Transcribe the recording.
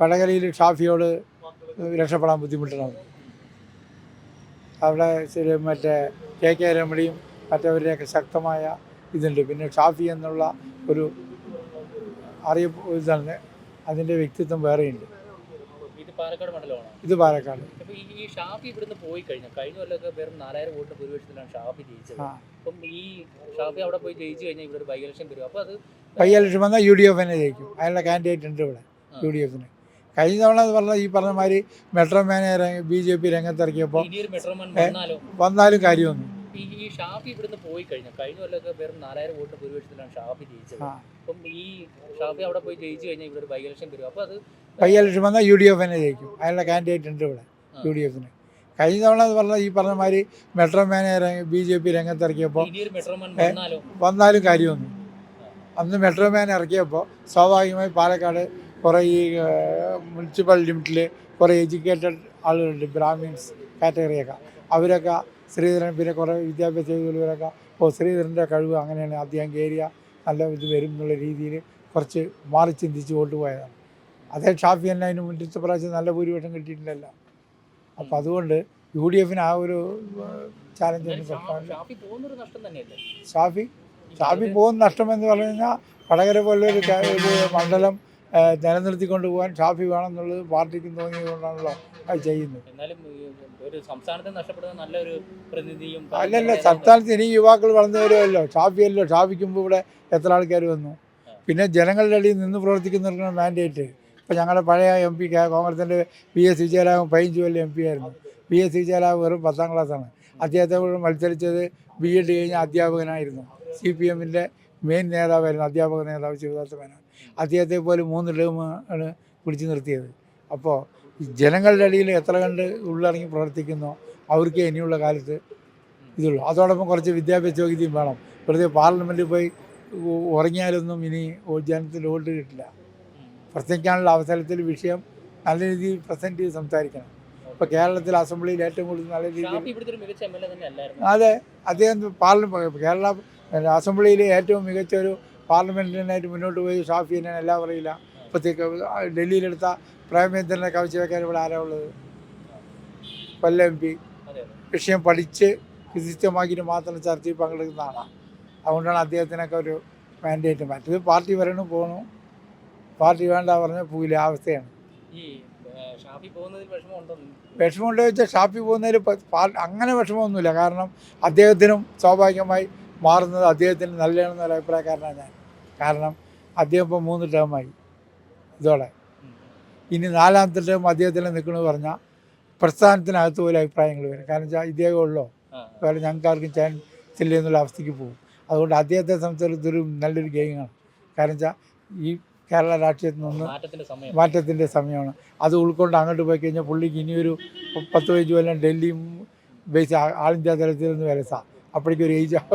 വടകരയിൽ ഷാഫിയോട് രക്ഷപ്പെടാൻ ബുദ്ധിമുട്ടണം അവിടെ മറ്റേ കെ കെ രമണിയും മറ്റവരുടെയൊക്കെ ശക്തമായ ഇതുണ്ട്. പിന്നെ ഷാഫി എന്നുള്ള ഒരു അറിയ ഇതാണ്. അതിന്റെ വ്യക്തിത്വം വേറെയുണ്ട്. ഇത് പാലക്കാട് മണ്ഡലമാണോ? ഇത് പാലക്കാട്. ഈ ഷാഫി ഇവിടുന്ന് പോയി കഴിഞ്ഞു. കഴിഞ്ഞ കൊല്ലമൊക്കെ വെറും നാലായിരം വോട്ടിന് ഭൂരിപക്ഷത്തിലാണ് ഷാഫി ജയിച്ചത്. അപ്പം ഈ ഷാഫി അവിടെ പോയി ജയിച്ചു കഴിഞ്ഞാൽ ഇവിടെ ഒരു ബൈ ഇലക്ഷൻ വരും. അപ്പോൾ അത് വന്നാൽ യു ഡി എഫിനെ ജയിക്കും. അയാളുടെ കാൻഡിഡേറ്റ് ഉണ്ട് ഇവിടെ യു ഡി എഫിന്. കഴിഞ്ഞ തവണ എന്ന് പറഞ്ഞാൽ ഈ പറഞ്ഞ മാതിരി മെട്രോ മാനെ ബി ജെ പി രംഗത്തിറക്കിയപ്പോൾ മെട്രോമാൻ വന്നാലോ? കാര്യമൊന്നും. ഈ ഷാഫി ഇവിടുന്ന് പോയി കഴിഞ്ഞു. കഴിഞ്ഞ കൊല്ലമൊക്കെ വെറും നാലായിരം വോട്ട് ഭൂരിപക്ഷത്തിലാണ് ഷാഫി ജയിച്ചത്. അപ്പം ഈ ഷാഫി അവിടെ പോയി ജയിച്ചു കഴിഞ്ഞാൽ ഇവിടെ ഒരു ബൈ ഇലക്ഷൻ വരും. അപ്പോൾ അത് പയ്യ ലക്ഷം വന്നാൽ യു ഡി എഫിനെ ജയിക്കും. അയാളുടെ കാൻഡിഡേറ്റ് ഉണ്ട് ഇവിടെ യു ഡി എഫിന്. കഴിഞ്ഞ തവണ എന്ന് പറഞ്ഞാൽ ഈ പറഞ്ഞ മാതിരി മെട്രോ മാനെ ബി ജെ പി രംഗത്തിറക്കിയപ്പോൾ മെട്രോമാൻ വന്നാലോ? വന്നാലും കാര്യമൊന്നും. അന്ന് മെട്രോ മാൻ ഇറക്കിയപ്പോൾ സ്വാഭാവികമായി പാലക്കാട് കുറേ ഈ മുനിസിപ്പൽ ലിമിറ്റിൽ കുറേ എഡ്യൂക്കേറ്റഡ് ആളുകളുണ്ട് ബ്രാഹ്മിൻസ് കാറ്റഗറിയൊക്കെ. അവരൊക്കെ ശ്രീധരൻ പിന്നെ കുറേ വിദ്യാഭ്യാസ ചെയ്തവരൊക്കെ ഓ ശ്രീധരന്റെ കഴിവ് അങ്ങനെയാണ് അദ്ദേഹം കയറിയ നല്ല ഇത് വരും എന്നുള്ള രീതിയിൽ കുറച്ച് മാറി ചിന്തിച്ച് വോട്ട് പോയതാണ്. അതേ ഷാഫി തന്നെ അതിന് മുന്നത്തെ പ്രാവശ്യം നല്ല ഭൂരിപക്ഷം കിട്ടിയിട്ടില്ലല്ലോ. അപ്പോൾ അതുകൊണ്ട് യു ഡി എഫിന് ആ ഒരു ചാലഞ്ച് ഷാഫി ഷാഫി പോകുന്ന നഷ്ടം എന്ന് പറഞ്ഞു കഴിഞ്ഞാൽ വടകര പോലെ ഒരു മണ്ഡലം നിലനിർത്തിക്കൊണ്ട് പോകാൻ ഷാഫി വേണമെന്നുള്ളത് പാർട്ടിക്ക് തോന്നിയതുകൊണ്ടാണല്ലോ അത് ചെയ്യുന്നത്. എന്നാലും ഒരു സംസ്ഥാനത്തെ നഷ്ടപ്പെടുന്ന നല്ലൊരു പ്രതിനിധിയും അല്ലല്ല സംസ്ഥാനത്ത് ഇനി യുവാക്കൾ വളർന്നു വരുമല്ലോ. ഷാഫിയല്ലോ ഷാഫിക്ക് മുമ്പ് ഇവിടെ എത്ര ആൾക്കാർ വന്നു? പിന്നെ ജനങ്ങളുടെ ഇടയിൽ നിന്ന് പ്രവർത്തിക്കുന്നവർക്കാണ് മാൻഡേറ്റ് ഇപ്പോൾ ഞങ്ങളുടെ പഴയ എം പി കോൺഗ്രസിന്റെ പി എസ് വിജയരാഘവൻ പതിനഞ്ച് കൊല്ലം എം പി ആയിരുന്നു. പി എസ് വിജയരാഘവൻ വെറും പത്താം ക്ലാസ്സാണ് അദ്ദേഹത്തെ മത്സരിച്ചത് ബി എഡ് കഴിഞ്ഞ അധ്യാപകനായിരുന്നു. സി പി എമ്മിന്റെ മെയിൻ നേതാവായിരുന്നു അധ്യാപക നേതാവ് ശിവദാസ മേനോൻ. അദ്ദേഹത്തെ പോലെ മൂന്ന് ടേമാണ് ആണ് പിടിച്ചു നിർത്തിയത്. അപ്പോൾ ജനങ്ങളുടെ ഇടയിൽ എത്ര കണ്ട് ഉള്ളിറങ്ങി പ്രവർത്തിക്കുന്നോ അവർക്ക് ഇനിയുള്ള കാലത്ത് ഇതുള്ളൂ. അതോടൊപ്പം കുറച്ച് വിദ്യാഭ്യാസ യോഗ്യതയും വേണം. വെറുതെ പാർലമെന്റിൽ പോയി ഉറങ്ങിയാലൊന്നും ഇനി ജനത്തിൽ വോട്ട് കിട്ടില്ല. പ്രസംഗിക്കാനുള്ള അവസരത്തിൽ വിഷയം നല്ല രീതിയിൽ പ്രസന്റ് ചെയ്ത് സംസാരിക്കണം. ഇപ്പോൾ കേരളത്തിൽ അസംബ്ലിയിൽ ഏറ്റവും കൂടുതൽ നല്ല രീതിയിൽ അതെ അദ്ദേഹം പാർലമെന്റ് കേരള അസംബ്ലിയിൽ ഏറ്റവും മികച്ച ഒരു പാർലമെന്റിനായിട്ട് മുന്നോട്ട് പോയി ഷാഫിനെ എല്ലാം പറയില്ല. ഇപ്പോഴത്തേക്ക് ഡൽഹിയിലെടുത്ത പ്രേമേന്ദ്രനെ കവച്ച് വെക്കാൻ ഇവിടെ ആരാ ഉള്ളത്? Kollam M P. വിഷയം പഠിച്ച് വിശിഷ്ടമാക്കിയിട്ട് മാത്രം ചർച്ചയിൽ പങ്കെടുക്കുന്ന ആളാണ് അതുകൊണ്ടാണ് അദ്ദേഹത്തിനൊക്കെ ഒരു മാൻഡേറ്റ് മറ്റത് പാർട്ടി വരണം പോകണു പാർട്ടി വേണ്ട പറഞ്ഞ പോയില്ല അവസ്ഥയാണ്. ഷാഫി വിഷമമുണ്ടോ ചോദിച്ചാൽ ഷാപ്പിൽ പോകുന്നതിൽ അങ്ങനെ വിഷമമൊന്നുമില്ല. കാരണം അദ്ദേഹത്തിനും സ്വാഭാവികമായി മാറുന്നത് അദ്ദേഹത്തിന് നല്ലതാണെന്നൊരു അഭിപ്രായക്കാരനാണ് ഞാൻ. കാരണം അദ്ദേഹം ഇപ്പോൾ മൂന്ന് ടേമായി ഇതോടെ. ഇനി നാലാമത്തെ ടേം അദ്ദേഹത്തിൽ നിൽക്കണമെന്ന് പറഞ്ഞാൽ പ്രസ്ഥാനത്തിനകത്ത് പോലും അഭിപ്രായങ്ങൾ വരും. കാരണം വെച്ചാൽ ഇദ്ദേഹം ഉള്ളോ. വേറെ ഞങ്ങൾക്ക് ആർക്കും ചാൻസ് ഇല്ല എന്നുള്ള അവസ്ഥയ്ക്ക് പോകും. അതുകൊണ്ട് അദ്ദേഹത്തെ സംബന്ധിച്ചിടത്തൊരു നല്ലൊരു ഗെയിമാണ് കാരണം വെച്ചാൽ ഈ കേരള രാഷ്ട്രീയത്തിൽ നിന്ന് മാറ്റത്തിന്റെ സമയമാണ്. അത് ഉൾക്കൊണ്ട് അങ്ങോട്ട് പോയി കഴിഞ്ഞാൽ പുള്ളിക്ക് ഇനിയൊരു പത്ത് പതിനഞ്ച് കൊല്ലം ഡൽഹിയും ബേസ് ആൾ ഇന്ത്യ തലത്തിൽ നിന്ന് വരസാ. അപ്പോഴേക്കും ഒരു ഏജ് ആവും.